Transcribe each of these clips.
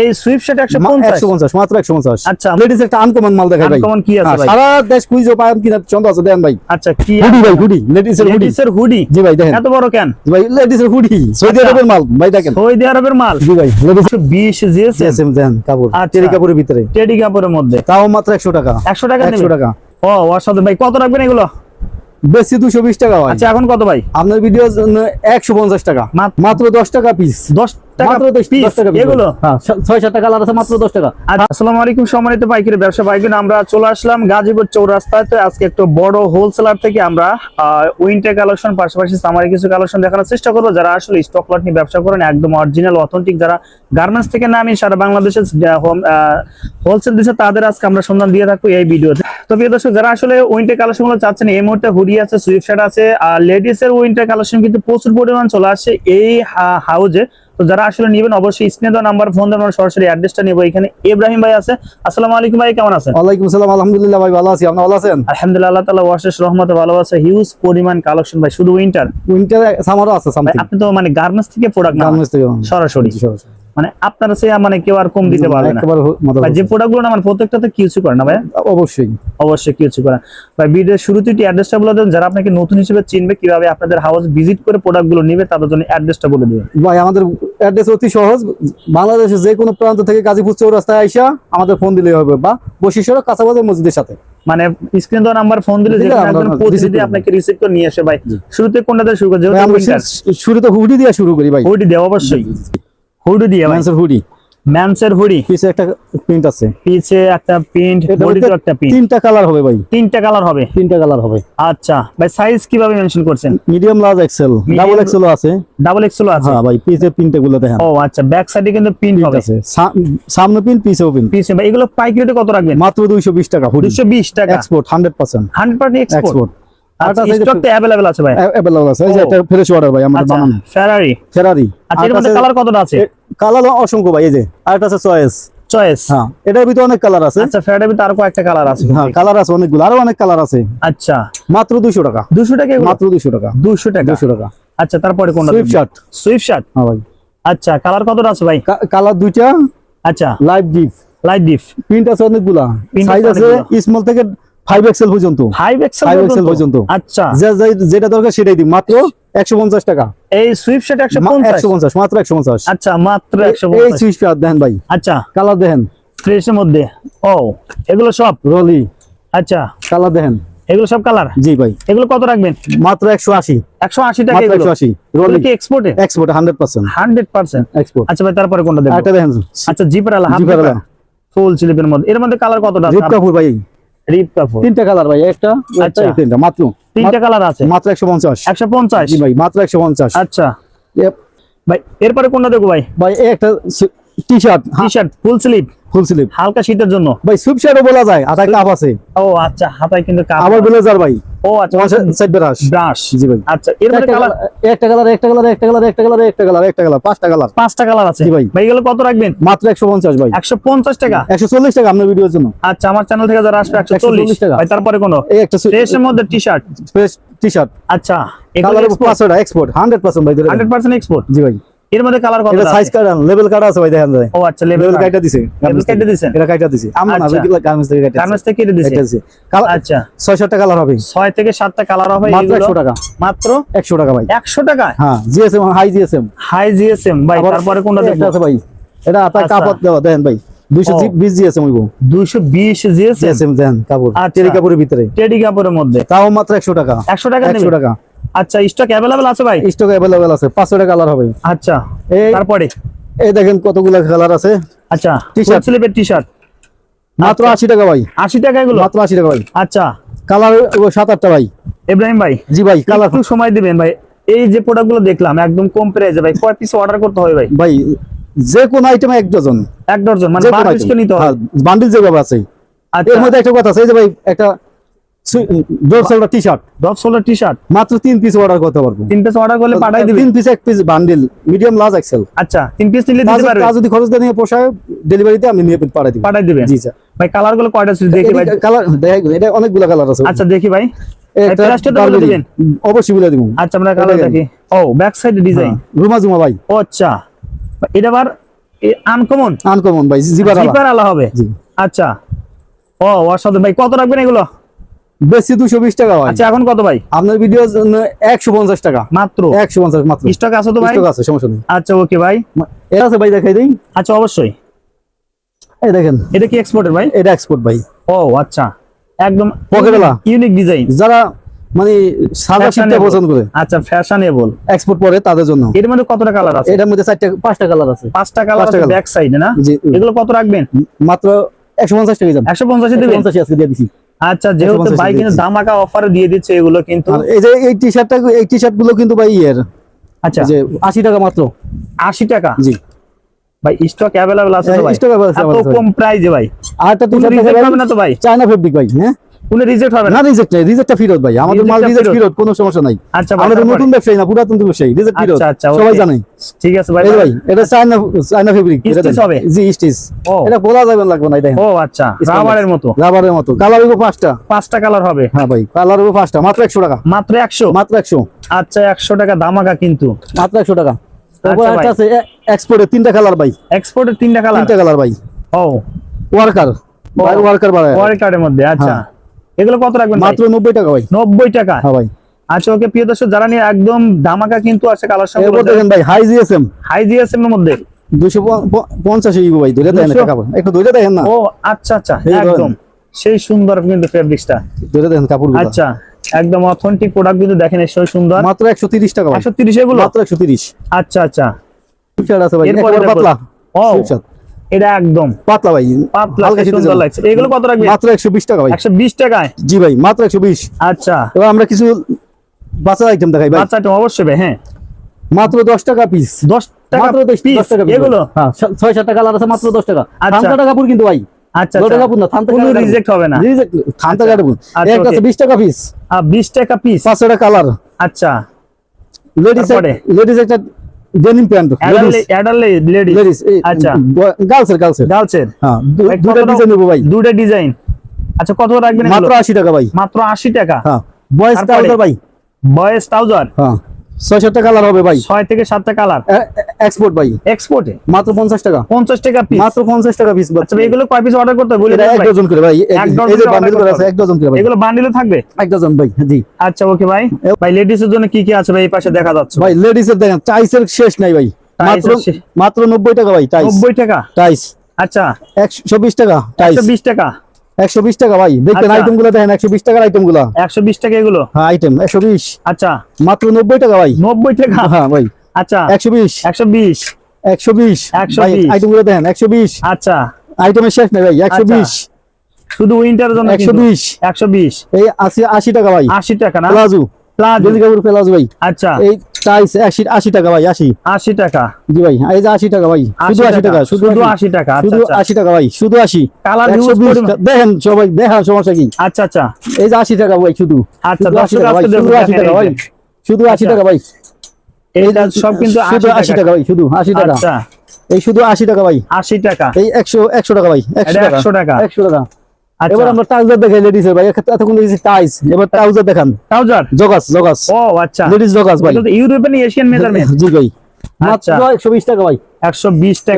এই Swift set একশো পঞ্চাশ? একশো পঞ্চাশ মাত্র একশো পঞ্চাশ। আচ্ছা। লেডিস একটা আনকমন মাল দেখাই ভাই। Uncommon কি আছে হ্যাঁ, ভাই? সারা দেশ কুইজও পায় কিনা চন্দ্র আছে দেন ভাই। আচ্ছা কি হুডি ভাই হুডি লেডিস এর হুডি লেডিসের হুডি জি ভাই দেখেন। এত বড় কেন? ভাই লেডিস এর হুডি সৌদি আচ্ছা। আরবের মাল ভাই দেখেন। সৌদি আরবের মাল? জি ভাই লেডিস একশো বিশ জিএসএম এসএম দেন কাপড় আচ্ছা। টেরি কাপড়ের ভিতরে। টেডি কাপড়ের মধ্যে? তাও মাত্র একশো টাকা। একশো টাকা একশো নেবে? টাকা। ও অসাধারণ। ভাই কত রাখবেন এগুলো? বেশি দুশো বিশ টাকা আচ্ছা এখন কত ভাই? আপনার ভিডিও একশো পঞ্চাশ টাকা। মাত্র- মাত্র দশ টাকা পিস দশ টাকা টাকা এগুলো? হ্যাঁ ছয় সাতটা কালার আছে মাত্র দশ টাকা। আচ্ছা, আসসালামু আলাইকুম সম্মানিত পাইকারি ব্যবসা পাইকারি আমরা চলে আসলাম গাজীপুর চৌরাস্তাতে আজকে একটু বড় হোলসেলার থেকে আমরা উইন্টার কালেকশন পাশাপাশি সামারি কিছু কালেকশন দেখানোর চেষ্টা করব। যারা আসলে স্টক লট নিয়ে ব্যবসা করেন একদম অরিজিনাল অথেন্টিক যারা গার্মেন্টস থেকে নামি সারা বাংলাদেশের হোম হোলসেল দিচ্ছে তাদের আজকে আমরা সন্ধান দিয়ে থাকব এই ভিডিওতে। তো প্রিয় দর্শক যারা আসলে উইন্টার কালেকশনগুলো চাচ্ছেন এই মুহূর্তে হুডি আছে সুইফট শার্ট আছে আর লেডিস এর উইন্টার কালেকশন কিন্তু প্রচুর পরিমাণ চলে আসছে এই হাউজে তো যারা আসলে নেবেন অবশ্যই স্ক্রিনে দেওয়া নাম্বার ফোন দেওয়া সরাসরি অ্যাড্রেসটা নেব। এখানে ইব্রাহিম ভাই আছে। আসসালামু আলাইকুম ভাই কেমন আছেন? ওয়ালাইকুম আসসালাম আলহামদুলিল্লাহ ভাই ভালো আছি। আপনি ভালো আছেন? আলহামদুলিল্লাহ আল্লাহ তাআলা ওয়াশেষ রহমতে ভালো আছে। হিউজ পরিমাণ কালেকশন ভাই শুধু উইন্টার উইন্টার সামারও আছে সামথিং আপনি তো মানে গার্মেন্টস থেকে প্রোডাক্ট গার্মেন্টস থেকে। সরাসরি। সরাসরি। মানে আপনার মানে কেউ আর কম দিতে পারবে না। যে প্রোডাক্টগুলো না আমার প্রত্যেকটাতে কিউসি করে না ভাই অবশ্যই। অবশ্যই কিউসি করে ভাই ভিডিওর শুরুতে একটি অ্যাড্রেসটা বলে দেন যারা আপনাকে নতুন হিসেবে চিনবে কীভাবে আপনাদের হাউস ভিজিট করে নিবে তাদের জন্য অ্যাড্রেসটা বলে দিবেন। ভাই আমাদের অ্যাড্রেস অতি সহজ। বাংলাদেশের যে কোনো প্রান্ত থেকে গাজীপুর চৌরাস্তায় আইসা আমাদের ফোন দিলেই হবে বা বশিষ্ঠ কাঁচাবাজার মসজিদের সাথে। মানে স্ক্রিন দেওয়া নাম্বার ফোন দিলে করব। আপনাকে রিসিভ করে নিয়ে আসে ভাই। শুরুতে কোনটা দিয়ে শুরু করে শুরুতে হুডি দিয়ে শুরু করি ভাই। হুডি দেওয়া অবশ্যই। হুডি দিয়ে ভাই ম্যান্সের হুডি ম্যানসের হুডি পিছে একটা প্রিন্ট আছে পিছে একটা প্রিন্ট এটার বডিতে মধ্যে একটা প্রিন্ট তিনটা কালার হবে ভাই তিনটা কালার হবে তিনটা কালার হবে আচ্ছা ভাই সাইজ কিভাবে মেনশন করছেন medium large XL Medium- double এক্সেলও আছে ডাবল এক্সেল আছে হ্যাঁ ভাই পিছে প্রিন্ট গুলো দেখেন ও আচ্ছা ব্যাক সাইডে কিন্তু প্রিন্ট প্রিন্ট হবে আছে সা- সামনে প্রিন্ট পিছেও প্রিন্ট পিছে ভাই এগুলো পাইকারিতে কত রাখবেন মাত্র দুইশো বিশ টাকা হুডি 220 টাকা export hundred percent 100% export export আচ্ছা আরেকটা আছে স্টক তো अवेलेबल আছে ভাই অ্যাভেলেবল আছে এই যে ও। একটা ফ্রেশ অর্ডার ভাই আমাদের আচ্ছা বানানো ফেরারি ফেরারি আচ্ছা এর মধ্যে কালার কতটা আছে কালার অসংখ্য ভাই এই যে আরেকটা আছে চয়েস। চয়েস। হ্যাঁ এটার ভিতরে অনেক কালার আছে। আচ্ছা ফেরারি ভিতরে আরও কয়েকটা কালার আছে। হ্যাঁ কালার আছে অনেকগুলো আরও অনেক কালার আছে। আচ্ছা। মাত্র দুইশো টাকা। 200 টাকা মাত্র দুইশো টাকা। 200 টাকা। দুইশো টাকা। আচ্ছা তারপরে কোনটা সুইফট শার্ট সুইফট শার্ট হ্যাঁ ভাই। আচ্ছা কালার কতটা আছে ভাই? কালার দুইটা। আচ্ছা। Live deep light deep print আছে অনেকগুলা। সাইজ আছে। স্মল থেকে ফাইভ এক্সেল পর্যন্ত। 5 এক্সেল 5 এক্সেল পর্যন্ত? আচ্ছা। যেটা দরকার সেটাই দিই। মাত্র একশো পঞ্চাশ টাকা। এই সুইফট শার্ট 150 একশো পঞ্চাশ মাত্র একশো পঞ্চাশ। আচ্ছা মাত্র এই 150 সুইচ শার্ট দেখেন ভাই। আচ্ছা। কালার দেখেন। ফ্রেশের মধ্যে। ও এগুলো সব? রলি আচ্ছা। কালার দেখেন। এগুলো সব কালার জি ভাই। এগুলো কত রাখবেন? মাত্র একশো আশি। 180 টাকা এগুলো? একশো আশি। এগুলো রলি কি এক্সপোর্টে এক্সপোর্ট হান্ড্রেড পার্সেন্ট 100% এক্সপোর্ট আচ্ছা ভাই তারপরে কোনটা একটা দেখেন। আচ্ছা জিপার আলা হাফ জিপার জিপার আলা। ফুল স্লিপের মধ্যে। এর মধ্যে কালার কতটা আছে? রিপকাপুর ভাই। রিপ কাপড়। তিনটা কালার ভাই একটা আচ্ছা। তিনটা মাত্র। তিনটা কালার আছে? মাত্র একশো পঞ্চাশ। 150 জি ভাই মাত্র একশো পঞ্চাশ। আচ্ছা। ভাই এরপরে কোনটা দেখো ভাই? ভাই একটা T shirt T shirt full sleeve full sleeve হালকা শীতের জন্য। ভাই সুইপ শার্টও বলা যায় কাপ আছে। ও আচ্ছা হাতায় কিন্তু কাপ আবার ব্লেজার ভাই। ও আচ্ছা সাইড ব্রাশ ব্রাশ জি ভাই। আচ্ছা এর মধ্যে কালার একটা কালার একটা কালার একটা কালার একটা কালার একটা কালার একটা কালার পাঁচটা কালার পাঁচটা কালার আছে। জি ভাই। ভাই এগুলো কত রাখবেন? মাত্র একশো পঞ্চাশ ভাই। 150 টাকা? একশো চল্লিশ টাকা আপনার ভিডিওর জন্য। আচ্ছা আমার চ্যানেল থেকে যারা আসবে 140 140 টাকা। ভাই তারপরে কোন? এই একটা ফ্রেশের মধ্যে টি শার্ট টি শার্ট আচ্ছা এগুলো এক্সপোর্ট হান্ড্রেড পার্সেন্ট ভাই ধরে 100% এক্সপোর্ট জি ভাই। এর মধ্যে কালার কত সাইজ কার্ড লেভেল কার্ড আছে ভাই দেখেন ও আচ্ছা লেভেল কার্ডটা দিছে দিছে? এটা দিছে। আমরা না আচ্ছা। গার্মেন্টস থেকে কার্ডটা গার্মেন্টস থেকে কেটে দিছে? দিছে। আচ্ছা। কালার হবে। 6 থেকে 7টা কালার হবে মাত্র এগুলো। একশো টাকা। মাত্র? একশো টাকা ভাই। 100 টাকা? হ্যাঁ GSM high GSM high GSM ভাই তারপরে কোনটা দেখব? আছে ভাই। এটা আপনার আচ্ছা। কাপড় দেওয়া দেখেন ভাই। দুইশো ও। বিশ জিএসএম হইব। 220 জিএসএম দেন কাপড়। আচ্ছা। টেরি কাপড়ের ভিতরে। টেডি কাপড়ের মধ্যে? তাও মাত্র একশো টাকা। 100 টাকা একশো নেবে টাকা। আচ্ছা স্টক अवेलेबल আছে ভাই স্টক অ্যাভেলেবেল আছে পাঁচশো টাকা কালার হবে আচ্ছা এই তারপরে এই দেখেন কতগুলো কালার আছে আচ্ছা T-shirt। স্লিপের টি শার্ট মাত্র আশি টাকা ভাই 80 টাকা এগুলো মাত্র আশি টাকা ভাই আচ্ছা কালার সাত আটটা ভাই ইব্রাহিম ভাই জি ভাই কালার একটু সময় দিবেন ভাই এই যে প্রোডাক্ট গুলো দেখলাম একদম কম প্রাইসে ভাই কয় পিস অর্ডার করতে হবে ভাই ভাই যে কোন আইটেম এক ডজন এক ডজন মানে যে বারো কোন পিস নিতে হবে বান্ডিল যেভাবে আছে আচ্ছা এর মধ্যে একটা কথা আছে এই যে ভাই একটা টি শার্ট টি শার্ট মাত্র তিন পিস অর্ডার করতে পারব। তিন পিস অর্ডার করলে পাঠাই দিবেন তিন পিস এক piece bundle medium large X L আচ্ছা তিন পিস নিলে দিতে পারবে? যদি খরচ দিয়ে পোষায় ডেলিভারিতে আমি নিয়ে পাঠাই দিব। পাঠাই দিবেন জি স্যার ভাই কালারগুলো কয়টা ছিল দেখি ভাই। কালার এটা অনেকগুলো কালার আছে। আচ্ছা দেখি ভাই। অবশ্যই বলে দিব। আচ্ছা আমরা কালার দেখি। ও ব্যাক সাইড ডিজাইন রুমা জুমা ভাই। ও আচ্ছা। এটা আবার আনকমন আনকমন ভাই জিপার আলা। হবে? আচ্ছা। ও অসাধারণ। ভাই কত রাখবেন এগুলো? বেশি দুশো বিশ টাকা আচ্ছা এখন কত ভাই? আপনার ভিডিও একশো পঞ্চাশ টাকা। মাত্র? একশো পঞ্চাশ মাত্র। স্টক আছে তো ভাই? স্টক আছে সমস্যা নেই। আচ্ছা ওকে ভাই। এটা আছে ভাই দেখাই দিই। আচ্ছা অবশ্যই। এই দেখেন। এটা কি এক্সপোর্টের ভাই? এটা এক্সপোর্ট ভাই। ও আচ্ছা। একদম পকেটওয়ালা। ইউনিক ডিজাইন যারা মানে সাদা শীতটা পছন্দ করে। আচ্ছা ফ্যাশনেবল এক্সপোর্ট করে তাদের জন্য। এর মধ্যে কতটা কালার আছে? এটার মধ্যে চারটা পাঁচটা কালার আছে। পাঁচটা কালার আছে ব্যাক সাইডে না? এগুলো কত রাখবেন? মাত্র একশো পঞ্চাশ টাকা যান একশো পঞ্চাশে দেবেন? পঞ্চাশ আজকে দিয়ে দিছি। আচ্ছা যেহেতু 150 ভাই কিন্তু ধামাকা অফার দিয়ে দিচ্ছে এগুলো কিন্তু। এই যে এই টি শার্টটা এই টি শার্টগুলো কিন্তু ভাই ইয়ের। আচ্ছা। যে আশি টাকা মাত্র। আশি টাকা? জি। ভাই স্টক अवेलेबल আছে তো ভাই? স্টক अवेलेबल আছে কম প্রাইসে ভাই। আর তো টি শার্ট না তো ভাই। চায়না ফেব্রিক ভাই হ্যাঁ? কোনো রিজেক্ট হবে না। না রিজেক্ট নাই রিজেক্টটা ফেরত ভাই। আমাদের মাল রিজেক্ট ফেরত। কোনো সমস্যা নাই। আচ্ছা ভাই আমাদের নতুন ব্যবসায়ী না পুরাতন ব্যবসায়ী রিজেক্ট ফেরত। সবাই জানে। ঠিক আছে ভাই ভাই এটা চায়না চায়না ফেব্রিক Stitch হবে? জি স্টিচ এটা বলা যাবে লাগবে না দেখেন। ও আচ্ছা রাবারের মতো। রাবারের মতো। কালার হইব পাঁচটা। পাঁচটা কালার হবে? হ্যাঁ ভাই কালার হইব পাঁচটা মাত্র একশো টাকা। মাত্র একশো? মাত্র একশো। আচ্ছা একশো টাকা দামাকা কিন্তু। মাত্র একশো টাকা। তারপর আচ্ছা। আছে এক্সপোর্টের তিনটা কালার ভাই। এক্সপোর্টের তিনটা কালার তিনটা কালার ভাই। ও। ওয়ার্কার ওয়ার্কার বাড়ায়। পরের কার্ডের মধ্যে আচ্ছা। হ্যাঁ। এগুলো কত রাখবেন মাত্র নব্বই টাকা ভাই। নব্বই টাকা? হ্যাঁ ভাই। আচ্ছা ওকে প্রিয় দর্শক যারা নিয়ে একদম দামাকা কিন্তু আছে কালার এরপর দেখেন ভাই হাই জিএসএম হাই জিএসএম এর মধ্যে? দুশো পঞ্চাশ ইগো ভাই ধরে 200 কাপড়। একটু ধরে দেখেন না? ও আচ্ছা আচ্ছা একদম। সেই সুন্দর কিন্তু ফেব্রিক্সটা ধরে দেখেন কাপড় আচ্ছা একদম অথেন্টিক প্রোডাক্ট কিন্তু দেখেন এসব সুন্দর। মাত্র একশো তিরিশ টাকা ভাই। একশো তিরিশ এগুলো? মাত্র একশো তিরিশ। আচ্ছা আচ্ছা। আছে ভাই পাতলা। ও। এটা একদম পাতলা ভাই পাতলা সুন্দর লাগছে। এগুলো কত রাখবে? মাত্র একশো বিশ টাকা ভাই। একশো বিশ টাকায়? জি ভাই মাত্র একশো বিশ। আচ্ছা। এবার আমরা কিছু বাচ্চা আইটেম দেখাই ভাই। বাচ্চা তো অবশ্যই ভাই, হ্যাঁ। মাত্র দশ টাকা পিস দশ টাকা মাত্র দশ পিস দশ টাকা এগুলো? হ্যাঁ ছ- ছয় সাত টাকা কালার আছে মাত্র দশ টাকা। আচ্ছা। টাকা কাপড় কিন্তু ভাই। আচ্ছা আচ্ছা। টাকা থানতা কোনো রিজেক্ট হবে না। Reject okay। বিশ টাকা পিস আর বিশ টাকা পিস পাঁচশো টাকা কালার আচ্ছা। লেডিস লেডিস একটা ডেনিম প্যান্ট লেডিস লেডিস আচ্ছা। গার্লসের গার্লসের গার্লসের হ্যাঁ ভাই, দুটা ডিজাইন নেব ভাই। দুটো ডিজাইন আচ্ছা কত রাখবেন মাত্র আশি টাকা ভাই। মাত্র আশি টাকা? হ্যাঁ বয়েস ট্রাউজার ভাই। বয়েস ট্রাউজার হ্যাঁ। ছয় সাতটা কালার হবে ভাই। ছয় থেকে সাতটা কালার এক্সপোর্ট ভাই। এক্সপোর্টে মাত্র পঞ্চাশ টাকা। পঞ্চাশ টাকা পিস মাত্র পঞ্চাশ টাকা পিস আচ্ছা এগুলো কয় পিস অর্ডার করতে হবে? বলে এটা দেন এক ডজন করে ভাই। এই- এক এই ডজন যে করে বান্ডিল করে আছে এক ডজন করে ভাই। এগুলো বান্ডিলে থাকবে? এক ডজন ভাই জি। আচ্ছা ওকে ভাই। ভাই লেডিস এর জন্য কি কি আছে ভাই এই পাশে দেখা যাচ্ছে? ভাই লেডিস এর দেখেন টাইসের শেষ নাই ভাই। মাত্র মাত্র নব্বই টাকা ভাই টাইস নব্বই টাকা? টাইস আচ্ছা। একশো বিশ টাকা টাইস বিশ টাকা? একশো বিশ টাকা ভাই। আচ্ছা। আইটেমগুলো দেখেন একশো বিশ টাকার আইটেমগুলা। একশো বিশ টাকা এগুলো? হ্যাঁ আইটেম একশো বিশ। আচ্ছা। মাত্র নব্বই টাকা ভাই। নব্বই টাকা? হ্যাঁ ভাই। আচ্ছা। একশো বিশ। একশো বিশ। একশো বিশ। 120 আইটেমগুলো দেখেন একশো বিশ। আচ্ছা। আইটেমের শেষ নাই ভাই একশো আচ্ছা। বিশ শুধু উইন্টারের জন্য একশো বিশ। একশো বিশ। এই আশি আশি টাকা ভাই। আশি টাকা না? প্লাজো প্লাজো কাপড় প্লাজো ভাই। আচ্ছা। এই টাইস আশি আশি টাকা ভাই আশি। আশি টাকা। জি ভাই এই যে আশি টাকা ভাই শুধু আশি টাকা শুধু শুধু আশি। আশি টাকা শুধু। আশি টাকা ভাই শুধু আশি। কালার একশো হিউজ বিশ পরিমাণ টা- দেখেন সবাই দেখান সমস্যা কি? আচ্ছা আচ্ছা। এই যে আশি টাকা ভাই শুধু। আচ্ছা, শুধু আশি দর্শক টাকা ভাই শুধু দেখুন, আশি দেখেন টাকা এই ভাই শুধু আশি আচ্ছা। টাকা ভাই। এইটা সব কিন্তু শুধু আশি টাকা। ভাই শুধু আশি টাকা। আচ্ছা। এই শুধু আশি টাকা ভাই। আশি টাকা। এই একশো একশো টাকা ভাই একশো এটা টাকা। 100 টাকা। একশো টাকা। এবার আমরা ট্রাউজার দেখাই লেডিস ভাই এত- এতক্ষণ দেখেছি টাইস এবার ট্রাউজার দেখান। ট্রাউজার? Joggers joggers. ও আচ্ছা। লেডিস জগাস ভাই। ইউরোপিয়ান এশিয়ান মেজারমেন্ট জি ভাই। আচ্ছা। মাত্র একশো বিশ টাকা ভাই।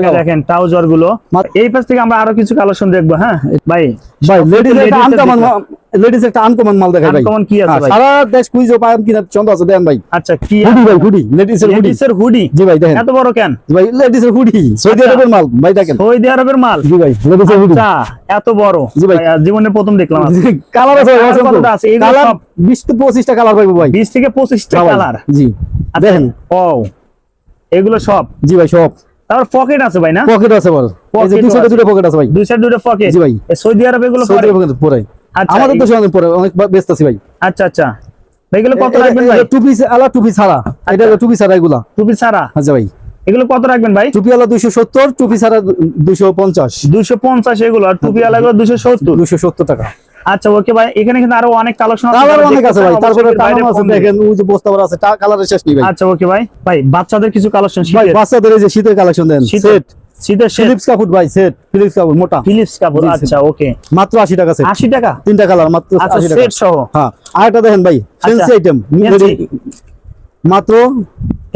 বিশ। দেখেন ট্রাউজারগুলো। এই পাশ থেকে আমরা আরও কিছু কালেকশন দেখব হ্যাঁ? ভাই ভাই সব একটা ladies আনকমন দিকে। একটা আনকমন মাল দেখাই ভাই। Uncommon কি আছে ভাই? সারা দেশ কুইজও পান কিনা চন্দ আছে দেন ভাই। আচ্ছা কি হুডি ভাই হুডি লেডিস এর হুডি লেডিস এর হুডি জি ভাই দেখেন। এত বড় কেন? ভাই এর হুডি সৌদি আচ্ছা। আরবের মাল ভাই দেখেন। সৌদি আরবের মাল? জি ভাই লেডিস এর হুডি আচ্ছা এত বড়। জি ভাই। ভাই, জীবনে প্রথম দেখলাম আজকে। কালার আছে ভাই অসংখ্য। আছে? এগুলো কালার সব- 20 থেকে 25 টা কালার ভাই। বিশ থেকে পঁচিশটা কালার জি। দেখেন। ও এগুলো সব? জি ভাই সব। তারপর পকেট আছে ভাই না? পকেট আছে বল এই যে দুই সাইডে দুটো পকেট আছে ভাই। দুই সাইড দুটো পকেট জি ভাই। সৌদি আরব এগুলো সৌদি আরবে কিন্তু পরে। আচ্ছা, আমাদের দেশে অনেক পরে অনেক ব্যস্ত আছি ভাই। আচ্ছা আচ্ছা। ভাই, এগুলো কত রাখবেন ভাই? টুপি আলা টুপি ছাড়া। এটা হলো টুপি ছাড়া এগুলা। টুপি ছাড়া? আচ্ছা ভাই। এগুলো কত রাখবেন ভাই? টুপি আলা দুইশো সত্তর টুপি ছাড়া দুইশো পঞ্চাশ। দুশো পঞ্চাশ এগুলো আর টুপি দুশো সত্তর? দুইশো সত্তর টাকা। আচ্ছা ওকে ভাই এখানে কিন্তু আরও অনেক কালেকশন অনেক আছে ভাই তারপরে কালার আছে দেখেন ওই যে বস্তা ভরা আছে কালারের শেষ নেই ভাই। আচ্ছা ওকে ভাই। ভাই বাচ্চাদের কিছু কালেকশন ভাই বাচ্চাদের এই যে শীতের কালেকশন দেন সেট শীতের ফিলিপস কাপড় ভাই সেট ফিলিপস কাপড় মোটা। ফিলিপস কাপড় আচ্ছা ওকে মাত্র আশি টাকা সেট আশি টাকা? তিনটা কালার মাত্র আচ্ছা আশি টাকা। সেট সহ? হ্যাঁ আরেকটা দেখেন ভাই ফ্যান্সি আইটেম মাত্র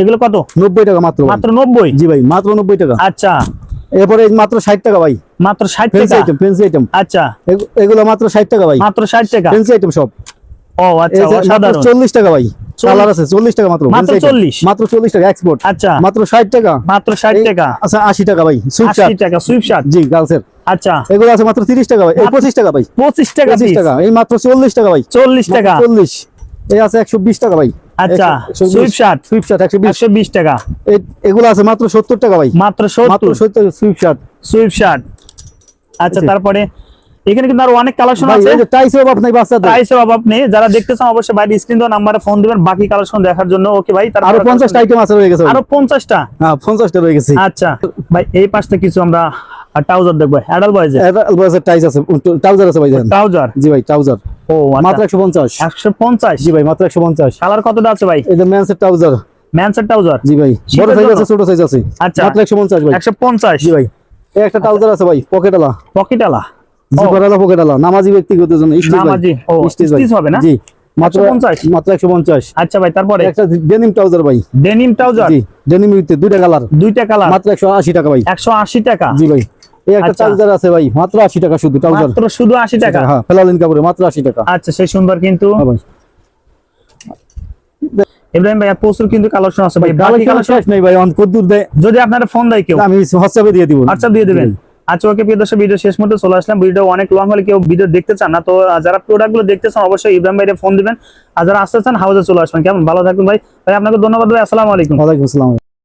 এগুলো কত? নব্বই টাকা মাত্র মাত্র নব্বই? জি ভাই মাত্র নব্বই টাকা। আচ্ছা। এরপরে মাত্র ষাট টাকা ভাই। মাত্র ষাট ফেন্সি টাকা? আইটেম আইটেম আচ্ছা। এগুলো মাত্র ষাট টাকা ভাই। মাত্র ষাট টাকা? ফেন্সি আইটেম সব। ও আচ্ছা অসাধারণ। চল্লিশ টাকা ভাই। কালার আছে চল্লিশ টাকা মাত্র মাত্র 40? মাত্র চল্লিশ টাকা এক্সপোর্ট আচ্ছা। মাত্র ষাট টাকা। মাত্র ষাট এই- টাকা। আচ্ছা আশি টাকা ভাই সুইট আশি টাকা সুইপ শার্ট জি গার্লসের আচ্ছা। এগুলো আছে মাত্র তিরিশ টাকা ভাই এই মাত্র- পঁচিশ টাকা ভাই। পঁচিশ টাকা পঁচিশ piece, টাকা এই মাত্র চল্লিশ টাকা ভাই। চল্লিশ টাকা। চল্লিশ। এই আছে একশো বিশ টাকা ভাই। আচ্ছা সুইপ শার্ট সুইপ শার্ট একশো বিশ। একশো বিশ টাকা। এগুলো আছে মাত্র সত্তর টাকা ভাই। মাত্র মাত্র সত্তর সত্তর সুইপ শার্ট সুইপ শার্ট আচ্ছা। তারপরে এখানে কিন্তু আরও অনেক কালেকশন আছে। এই যে টাইসের অভাব নাই বাচ্চাদের? প্রাইসের অভাব নেই যারা দেখতে চান অবশ্যই বাইরে স্ক্রিন দেওয়া নাম্বারে ফোন দিবেন বাকি কালেকশন দেখার জন্য। ওকে ভাই তারপরে আরও পঞ্চাশটা আইটেম আছে রয়ে গেছে। আরও পঞ্চাশটা? হ্যাঁ পঞ্চাশটা রয়ে গেছে। আচ্ছা ভাই এই পাশটা কিছু আমরা ট্রাউজার দেখব। অ্যাডাল বয়েজে এলবাসের টাইস আছে। ট্রাউজার আছে ভাই দেখেন। ট্রাউজার জি ভাই ট্রাউজার ও মাত্র আচ্ছা পঞ্চাশ। একশো পঞ্চাশ? জি ভাই মাত্র একশো পঞ্চাশ। কালার কতটা আছে ভাই? এই যে ম্যান্সের ট্রাউজার ম্যানসের ট্রাউজার জি ভাই বড় সাইজ আছে ছোট সাইজ আছে। আচ্ছা। মাত্র একশো পঞ্চাশ ভাই। একশো পঞ্চাশ? জি ভাই। একটা ট্রাউজার আছে ভাই পকেটালা পকেটালা জিপারালা পকেটালা নামাজি জন্য নামাজি, স্টিচ হবে না? জি মাত্র 150? মাত্র একশো পঞ্চাশ। আচ্ছা ভাই তারপরে? একটা ডেনিম ট্রাউজার ভাই। ডেনিম ট্রাউজার জি ডেনিম উইথ দুইটা কালার দুইটা কালার মাত্র একশো আশি টাকা ভাই। একশো আশি টাকা? জি ভাই। এই একটা আচ্ছা। ট্রাউজার আছে ভাই মাত্র আশি টাকা শুধু ট্রাউজার মাত্র শুধু আশি টাকা? হ্যাঁ ফেলালিন কাপড়ে মাত্র আশি টাকা। আচ্ছা সেই সুন্দর কিন্তু। হ্যাঁ ভাই। ইব্রাহিম ভাই প্রচুর কিন্তু কালেকশন আছে ভাই। বাকি কালেকশন নেই ভাই অন কদ্দুর দেয় যদি আপনারা ফোন দেয় কেউ। আমি হোয়াটসঅ্যাপে দিয়ে দিব। হোয়াটসঅ্যাপ দিয়ে দিবেন। আচ্ছা ওকে প্রিয় দর্শক ভিডিও শেষ মধ্যে চলে আসলাম। ভিডিও অনেক লং হলে কেউ ভিডিও দেখতে চান না তো যারা প্রোডাক্টগুলো দেখতে চান অবশ্যই ইব্রাহিম ভাইরে ফোন দিবেন। আর যারা আসতে চান হাউসে চলে আসবেন। কেমন? ভালো থাকবেন ভাই। ভাই আপনাকে ধন্যবাদ ভাই। আসসালামু আলাইকুম। ওয়ালাইকুম আসসালাম।